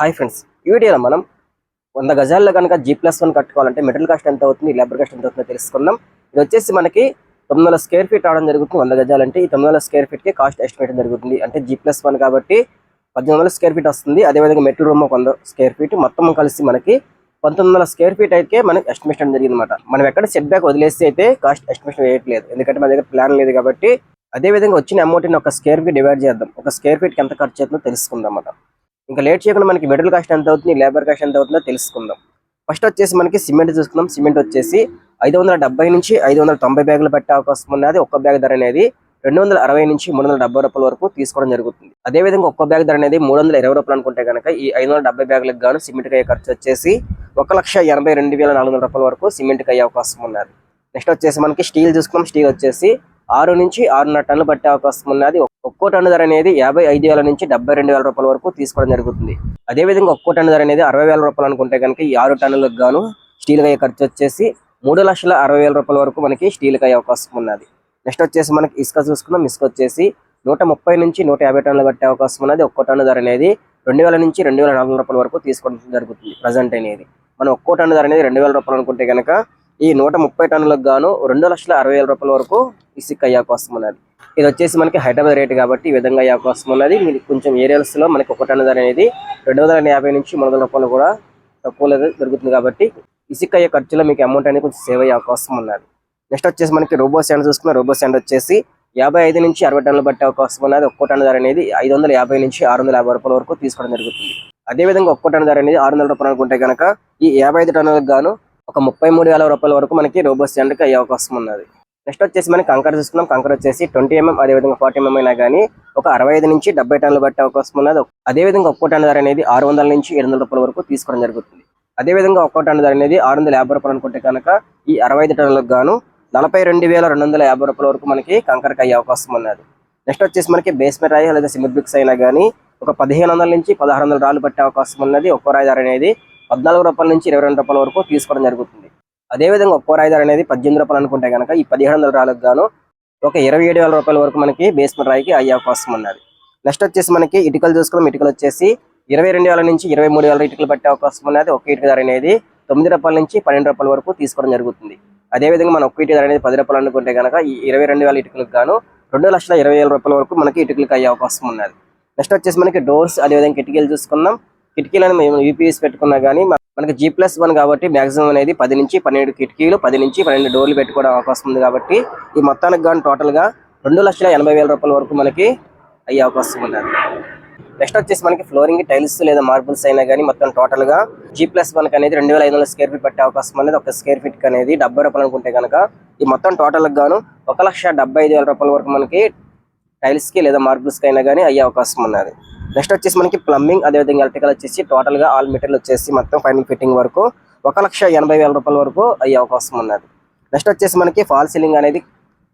Hi friends ఈ వీడియోలో మనం వంద గజాల్లో కనుక జీ ప్లస్ వన్ కట్టుకోవాలంటే మెటీరియల్ కాస్ట్ ఎంత అవుతుంది లేబర్ కాస్ట్ ఎంత అవుతుందో తెలుసుకుందాం. ఇది వచ్చేసి మనకి తొమ్మిది వందల స్క్వేర్ ఫీట్ రావడం జరుగుతుంది వంద గజాలు అంటే ఈ తొమ్మిది వందల స్క్వేర్ ఫీట్కి కాస్ట్ ఎస్టిమేట్ జరుగుతుంది. అంటే జీ ప్లస్ వన్ కాబట్టి పద్దెనిమిది వందల స్క్వేర్ ఫీట్ వస్తుంది. అదేవిధంగా మెట్రో రూమ్ ఒక వంద స్క్వేర్ ఫీట్ మొత్తం కలిసి మనకి పంతొమ్మిది వందల స్క్వేర్ ఫీట్ అయితే మనకి ఎస్టిమేషన్ జరిగింది అనమాట మనం ఎక్కడ సెట్ బ్యాక్ వదిలేసి అయితే కాస్ట్ ఎస్టిమేషన్ వేయట్లేదు. ఎందుకంటే మన దగ్గర ప్లాన్ లేదు కాబట్టి అదే విధంగా వచ్చిన అమౌంట్ని ఒక స్క్వేర్ ఫీట్ డివైడ్ చేద్దాం. ఒక స్క్వేర్ ఫీట్కి ఎంత ఖర్చు అవుతుందో తెలుసుకుందాం అన్నమాట. ఇంకా లేట్ చేయకుండా మనకి మెటీరియల్ కాస్ట్ ఎంత అవుతుంది లేబర్ కాస్ట్ ఎంత అవుతుందో తెలుసుకుందాం. ఫస్ట్ వచ్చేసి మనకి సిమెంట్ చూసుకుందాం. సిమెంట్ వచ్చేసి ఐదు వందల డెబ్బై నుంచి ఐదు వందల తొంభై బ్యాగులు పెట్టే అవకాశం ఉన్నది. ఒక్క బ్యాగ్ ధర అనేది రెండు వందల అరవై నుంచి మూడు వందల డెబ్బై రూపాయల వరకు తీసుకోవడం జరుగుతుంది. అదే విధంగా ఒక్క బ్యాగ్ ధర అనేది మూడు వందల ఇరవై రూపాయలు అనుకుంటే కనుక ఈ ఐదు వందల డెబ్బై బ్యాగులకు గాను సిమెంట్ అయ్యే ఖర్చు వచ్చేసి ఒక లక్ష ఎనభై రెండు వేల నాలుగు వందల రూపాయల వరకు సిమెంట్కి అయ్యే అవకాశం ఉన్నది. నెక్స్ట్ వచ్చేసి మనకి స్టీల్ చూసుకున్నాం స్టీల్ వచ్చేసి ఆరు నుంచి ఆరున్నర టన్నులు పట్టే అవకాశం ఉన్నది. ఒక్కో టన్ను ధర అనేది యాభై ఐదు వేల నుంచి డెబ్బై రెండు వేల రూపాయల వరకు తీసుకోవడం జరుగుతుంది. అదే విధంగా ఒక్కో టన్ను ధర అనేది అరవై వేల రూపాయలు అనుకుంటే కనుక ఈ ఆరు టన్నులకు గాను స్టీల్ అయ్యే ఖర్చు వచ్చేసి మూడు లక్షల అరవై వేల రూపాయల వరకు మనకి స్టీల్ కాయ అవకాశం ఉన్నది. నెక్స్ట్ వచ్చేసి మనకి ఇసుక చూసుకున్నాం ఇసుక వచ్చేసి నూట ముప్పై నుంచి నూట యాభై టన్నులు పట్టే అవకాశం ఉన్నది. ఒక్కో టన్ను ధర అనేది రెండు వేల నుంచి రెండు వేల నాలుగు రూపాయల వరకు తీసుకోవడం జరుగుతుంది. ప్రజెంట్ అనేది మనం ఒక్కో టన్ను ధర అనేది రెండు వేల రూపాయలు అనుకుంటే కనుక ఈ నూట ముప్పై టన్నులకు గాను రెండు లక్షల అరవై వేల రూపాయల వరకు ఇసుక అయ్యే కోసం ఉన్నది. ఇది వచ్చేసి మనకి హైదరాబాద్ రేట్ కాబట్టి ఈ విధంగా అయ్యే కోసం ఉన్నది. మీరు కొంచెం ఏరియాస్లో మనకి ఒక టన్ను ధర అనేది రెండు వందల యాభై నుంచి మూడు వందల రూపాయలు కూడా తక్కువలో దొరుకుతుంది కాబట్టి ఇసుక అయ్యే ఖర్చులో మీకు అమౌంట్ అనేది కొంచెం సేవ్ అయ్యే అవకాశం ఉన్నది. నెక్స్ట్ వచ్చేసి మనకి రోబో స్టాండ్ చూసుకున్న రోబో స్టాండ్ వచ్చేసి యాభై ఐదు నుంచి అరవై టన్నులు పట్టే అవకాశం ఉన్నది. ఒక్కో టన్ను ధర అనేది ఐదు వందల యాభై నుంచి ఆరు వందల యాభై రూపాయల వరకు తీసుకోవడం జరుగుతుంది. అదే విధంగా ఒక్కో టన్ను ధర అనేది ఆరు వందల రూపాయలు అనుకుంటే కనుక ఈ యాభై ఐదు టన్నులకు గాను ఒక ముప్పై మూడు వేల రూపాయల వరకు మనకి రోబో స్టాండ్కి అయ్యే అవకాశం ఉన్నది. నెక్స్ట్ వచ్చేసి మనకి కంకర చూసుకున్నాం కంకర వచ్చేసి ట్వంటీ ఎంఎం అదే విధంగా ఫార్టీ ఎంఎం అయినా కానీ ఒక అరవై ఐదు నుంచి డెబ్బై టన్నులు పట్టే అవకాశం ఉన్నది. అదే విధంగా ఒక్కో టన్ ధర అనేది ఆరు వందల నుంచి ఏడు వందల రూపాయల వరకు తీసుకోవడం జరుగుతుంది. అదే విధంగా ఒక్కో టన్ ధర అనేది ఆరు వందల యాభై రూపాయలు అనుకుంటే కనుక ఈ అరవై ఐదు టన్నులకు గాను నలభై రెండు వేల రెండు వందల యాభై రూపాయల వరకు మనకి కంకరకి అయ్యే అవకాశం ఉన్నది. నెక్స్ట్ వచ్చేసి మనకి బేస్మెంట్ రాయి లేదా సిమెంట్ బ్రిక్స్ అయినా కానీ ఒక పదిహేను వందల నుంచి పదహారు వందల రాళ్ళు పట్టే అవకాశం ఉన్నది. ఒక్కో రాయి ధర అనేది పద్నాలుగు రూపాయల నుంచి ఇరవై రెండు రూపాయల వరకు తీసుకోవడం జరుగుతుంది. అదేవిధంగా ఒక్కో రాయి అనేది పద్దెనిమిది రూపాయలు అనుకుంటే కనుక ఈ పదిహేడు వందల రాళ్ళకు గాను ఒక ఇరవై ఏడు వేల రూపాయల వరకు మనకి బేస్మెంట్ రాయికి అయ్యే అవకాశం ఉన్నది. నెక్స్ట్ వచ్చేసి మనకి ఇటుకలు చూసుకున్నాం ఇటుకలు వచ్చేసి ఇరవై రెండు వేల నుంచి ఇరవై మూడు వేల ఇటుకలు పట్టే అవకాశం ఉన్నది. ఒక ఇటుక ధర అనేది తొమ్మిది రూపాయల నుంచి పన్నెండు రూపాయల వరకు తీసుకోవడం జరుగుతుంది. అదేవిధంగా మనం ఒక్క ఇటుక ధర అనేది పది రూపాయలు అనుకుంటే కనుక ఈ ఇరవై రెండు వేల ఇటుకలకు గాను రెండు లక్షల ఇరవై వేల రూపాయల వరకు మనకి ఇటుకలకు అయ్యే అవకాశం ఉన్నది. నెక్స్ట్ వచ్చేసి మనకి డోర్స్ అదేవిధంగా కిటికీలు చూసుకున్నాం. కిటికీలను మేము యూపీఎస్ పెట్టుకున్నా కానీ మనకి జీ ప్లస్ వన్ కాబట్టి మాక్సిమం అనేది పది నుంచి పన్నెండు కిటికీలు పది నుంచి పన్నెండు డోర్లు పెట్టుకోవడం అవకాశం ఉంది కాబట్టి ఈ మొత్తానికి కానీ టోటల్గా రెండు లక్షల ఎనభై వేల రూపాయల వరకు మనకి అయ్యే అవకాశం ఉన్నది నెక్స్ట్ వచ్చేసి మనకి ఫ్లోరింగ్ టైల్స్ లేదా మార్బుల్స్ అయినా కానీ మొత్తం టోటల్గా జీ ప్లస్ వన్ అనేది రెండు వేల ఐదు వందల స్క్వేర్ ఫీట్ పట్టే అవకాశం అనేది ఒక స్క్వేర్ ఫీట్ అనేది డెబ్బై రూపాయలు అనుకుంటే కనుక ఈ మొత్తం టోటల్ గాను ఒక లక్ష డెబ్బై ఐదు వేల రూపాయల వరకు మనకి టైల్స్కి లేదా మార్బుల్స్కి అయినా కానీ అయ్యే అవకాశం ఉన్నది. నెక్స్ట్ వచ్చేసి మనకి ప్లంబింగ్ అదేవిధంగా ఎలక్ట్రికల్ వచ్చేసి టోటల్గా ఆల్ మెటీరియల్ వచ్చేసి మొత్తం ఫైనల్ ఫిట్టింగ్ వరకు ఒక లక్ష ఎనభై వేల రూపాయల వరకు అయ్యే అవకాశం ఉన్నది. నెక్స్ట్ వచ్చేసి మనకి ఫాల్ సీలింగ్ అనేది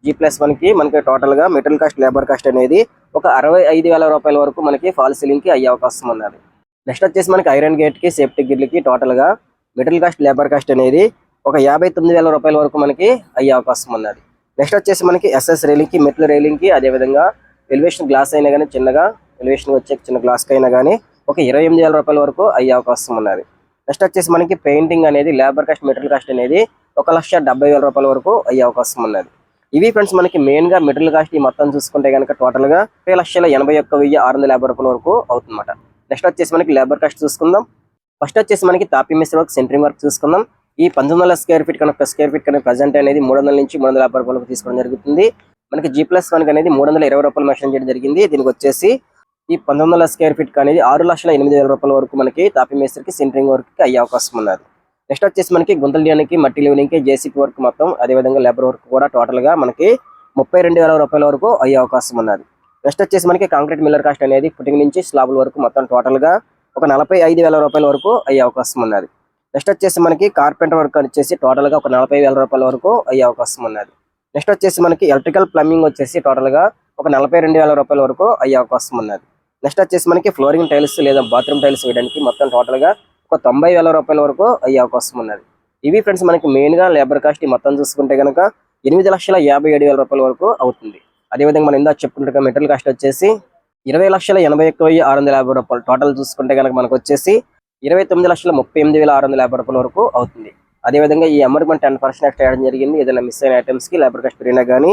జీ ప్లస్ వన్కి మనకి టోటల్గా మెటీరియల్ కాస్ట్ లేబర్ కాస్ట్ అనేది ఒక అరవై ఐదు వేల రూపాయల వరకు మనకి ఫాల్ సీలింగ్కి అయ్యే అవకాశం ఉన్నది. నెక్స్ట్ వచ్చేసి మనకి ఐరన్ గేట్కి సేఫ్టీ గిర్లకి టోటల్గా మెటీరియల్ కాస్ట్ లేబర్ కాస్ట్ అనేది ఒక యాభై తొమ్మిది వేల రూపాయల వరకు మనకి అయ్యే అవకాశం ఉన్నది. నెక్స్ట్ వచ్చేసి మనకి ఎస్ఎస్ రైలింగ్కి మెట్ల రైలింగ్కి కి అదే విధంగా ఎలివేషన్ గ్లాస్ అయినా కానీ చిన్నగా ఎలివేషన్ వచ్చే చిన్న గ్లాస్ అయినా కానీ ఒక ఇరవై ఎనిమిది వేల రూపాయల వరకు అయ్యే అవకాశం ఉన్నది. నెక్స్ట్ వచ్చేసి మనకి పెయింటింగ్ అనేది లేబర్ కాస్ట్ మెటీరియల్ కాస్ట్ అనేది ఒక లక్ష డెబ్బై వేల రూపాయల వరకు అయ్యే అవకాశం ఉన్నది. ఇవి ఫ్రెండ్స్ మనకి మెయిన్గా మెటీరియల్ కాస్ట్ ఈ మొత్తం చూసుకుంటే కనుక టోటల్గా లక్షల ఎనభై ఒక్క వెయ్యి ఆరు వందల యాభై రూపాయల వరకు అవుతుందన్నమాట. నెక్స్ట్ వచ్చేసి మనకి లేబర్ కాస్ట్ చూసుకుందాం. ఫస్ట్ వచ్చేసి మనకి తాపీ మిస్ వర్క్ సెంట్రింగ్ వర్క్ చూసుకుందాం. ఈ పంతొమ్మిది వందల స్క్వేర్ ఫీట్ కనుక స్క్వేర్ ఫీట్ కనుక ప్రజెంట్ అనేది మూడు వందల నుంచి మూడు వందల యాభై రూపాయలకు తీసుకోవడం జరుగుతుంది. మనకి జీ ప్లస్ వన్ అనేది మూడు వందల ఇరవై రూపాయలు మెన్షన్ చేయడం జరిగింది. దీనికి వచ్చేసి ఈ పంతొమ్మిది వందల స్క్వేర్ ఫీట్ అనేది ఆరు లక్షల ఎనిమిది వేల రూపాయల వరకు మనకి తాపీ మేస్త్రికి సెంటరింగ్ వర్క్కి అయ్యే అవకాశం ఉన్నది. నెక్స్ట్ వచ్చేసి మనకి గుంతలు తీయడానికి మట్టి లివనికి జేసీపీ వర్క్ మొత్తం అదేవిధంగా లేబర్ వర్క్ కూడా టోటల్గా మనకి ముప్పై రెండు వేల రూపాయల వరకు అయ్యే అవకాశం ఉన్నది. నెక్స్ట్ వచ్చేసి మనకి కాంక్రీట్ మిల్లర్ కాస్ట్ అనేది ఫుటింగ్ నుంచి స్లాబుల వరకు మొత్తం టోటల్గా ఒక నలభై ఐదు వేల రూపాయల వరకు అయ్యే అవకాశం ఉన్నది. నెక్స్ట్ వచ్చేసి మనకి కార్పెంటర్ వర్క్ వచ్చేసి టోటల్గా ఒక నలభై వేల రూపాయల వరకు అయ్యే అవకాశం ఉన్నది. నెక్స్ట్ వచ్చేసి మనకి ఎలక్ట్రికల్ ప్లంబింగ్ వచ్చేసి టోటల్గా ఒక నలభై రెండు వేల రూపాయల వరకు అయ్యే అవకాశం ఉన్నది. నెక్స్ట్ వచ్చేసి మనకి ఫ్లోరింగ్ టైల్స్ లేదా బాత్రూమ్ టైల్స్ వేయడానికి మొత్తం టోటల్గా ఒక తొంభై వేల రూపాయల వరకు అయ్యే అవకాశం ఉన్నది. ఇవి ఫ్రెండ్స్ మనకి మెయిన్గా లేబర్ కాస్ట్ మొత్తం చూసుకుంటే కనుక ఎనిమిది లక్షల యాభై ఏడు వేల రూపాయల వరకు అవుతుంది. అదేవిధంగా మనం ఇందా చెప్పుకుంటే మెటీరియల్ కాస్ట్ వచ్చేసి ఇరవై లక్షల ఎనభై ఒక్క వెయ్యి ఆరు వందల యాభై రూపాయలు టోటల్ చూసుకుంటే కనుక మనకు వచ్చేసి ఇరవై తొమ్మిది లక్షల ముప్పై ఎనిమిది వేల ఆరు వందల యాభై రూపాయల వరకు అవుతుంది. అదేవిధంగా ఈ అమౌంట్ మనం టెన్ పర్సెంట్ ఎక్స్ట్రా చేయడం జరిగింది. ఏదైనా మిస్ అయిన ఐటమ్స్కి లేబర్ కాస్ట్ పెరిగినా కానీ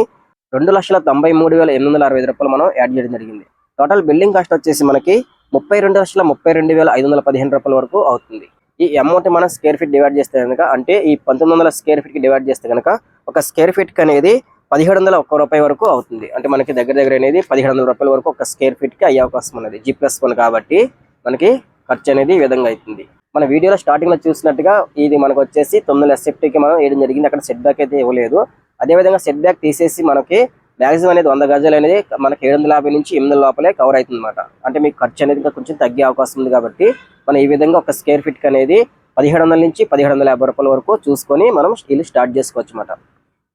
రెండు లక్షల తొంభై మూడు వేల ఎనిమిది వందల అరవై రూపాయలు మనం యాడ్ చేయడం జరిగింది. టోటల్ బిల్డింగ్ కాస్ట్ వచ్చేసి మనకి ముప్పై రెండు లక్షల ముప్పై రెండు వేల ఐదు వందల పదిహేను రూపాయల వరకు అవుతుంది. ఈ అమౌంట్ మనం స్క్వేర్ ఫీట్ డివైడ్ చేస్తే కనుక అంటే ఈ పంతొమ్మిది వందల స్క్వేర్ ఫీట్కి డివైడ్ చేస్తే కనుక ఒక స్క్వేర్ ఫీట్కి అనేది పదిహేడు వందల ఒక్క రూపాయి వరకు అవుతుంది. అంటే మనకి దగ్గర దగ్గర అనేది పదిహేడు వందల రూపాయల వరకు ఒక స్క్వేర్ ఫీట్కి అయ్యే అవకాశం ఉన్నది. జీ ప్లస్ వన్ కాబట్టి మనకి ఖర్చు అనేది ఈ విధంగా అవుతుంది. మన వీడియోలో స్టార్టింగ్లో చూసినట్టుగా ఇది మనకు వచ్చేసి తొమ్మిది ఎస్ఎఫ్టీకి కి మనం వేయడం జరిగింది. అక్కడ సెట్ బ్యాక్ అయితే ఇవ్వలేదు. అదేవిధంగా సెట్ బ్యాక్ తీసేసి మనకి మ్యాక్సిమం అనేది వంద గజాలు అనేది మనకి ఏడు వందల యాభై నుంచి ఎనిమిది లోపలే కవర్ అవుతుంది అనమాట అంటే మీకు ఖర్చు అనేది ఇంకా కొంచెం తగ్గే అవకాశం ఉంది కాబట్టి మనం ఈ విధంగా ఒక స్క్వేర్ ఫీట్ అనేది పదిహేడు వందల నుంచి పదిహేడు వందల యాభై రూపాయల వరకు చూసుకొని మనం ఇల్లు స్టార్ట్ చేసుకోవచ్చు అనమాట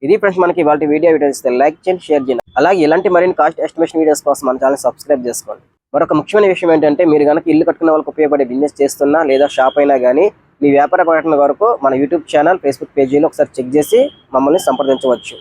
ఇది ఫ్రెండ్స్ మనకి ఇవాళ వీడియో వీడియో లైక్ చేయండి షేర్ చేయండి. అలాగే ఇలాంటి మరిన్ని కాస్ట్ ఎస్టిమేషన్ వీడియోస్ కోసం మన ఛానల్ సబ్స్క్రైబ్ చేసుకోండి. మరొక ముఖ్యమైన విషయం ఏంటంటే మీరు కనుక ఇల్లు కట్టుకునే వాళ్ళకి ఉపయోగపడే బిజినెస్ చేస్తున్నా లేదా షాప్ అయినా కానీ మీ వ్యాపార ప్రకటన వరకు మన యూట్యూబ్ ఛానల్ ఫేస్బుక్ పేజీలో ఒకసారి చెక్ చేసి మమ్మల్ని సంప్రదించవచ్చు.